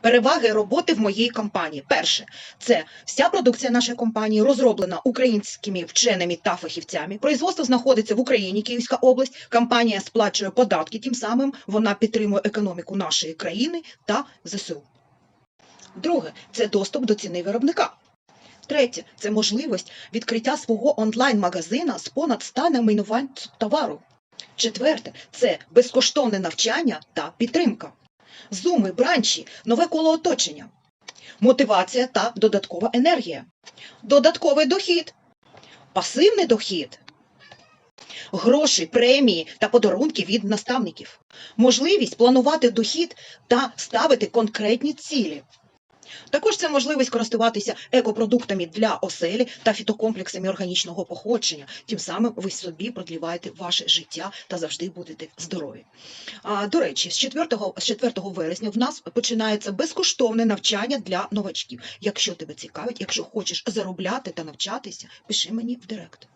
Переваги роботи в моїй компанії. Перше, це вся продукція нашої компанії розроблена українськими вченими та фахівцями. Производство знаходиться в Україні, Київська область. Компанія сплачує податки, тим самим вона підтримує економіку нашої країни та ЗСУ. Друге це доступ до ціни виробника. Третє це можливість відкриття свого онлайн-магазина з понад 100 найменувань товару. Четверте це безкоштовне навчання та підтримка. Зуми, бранчі, нове коло оточення, мотивація та додаткова енергія, додатковий дохід, пасивний дохід, гроші, премії та подарунки від наставників, можливість планувати дохід та ставити конкретні цілі. Також це можливість користуватися екопродуктами для оселі та фітокомплексами органічного походження. Тим самим ви собі продліваєте ваше життя та завжди будете здорові. А, до речі, з 4, з 4 вересня в нас починається безкоштовне навчання для новачків. Якщо тебе цікавить, якщо хочеш заробляти та навчатися, пиши мені в директ.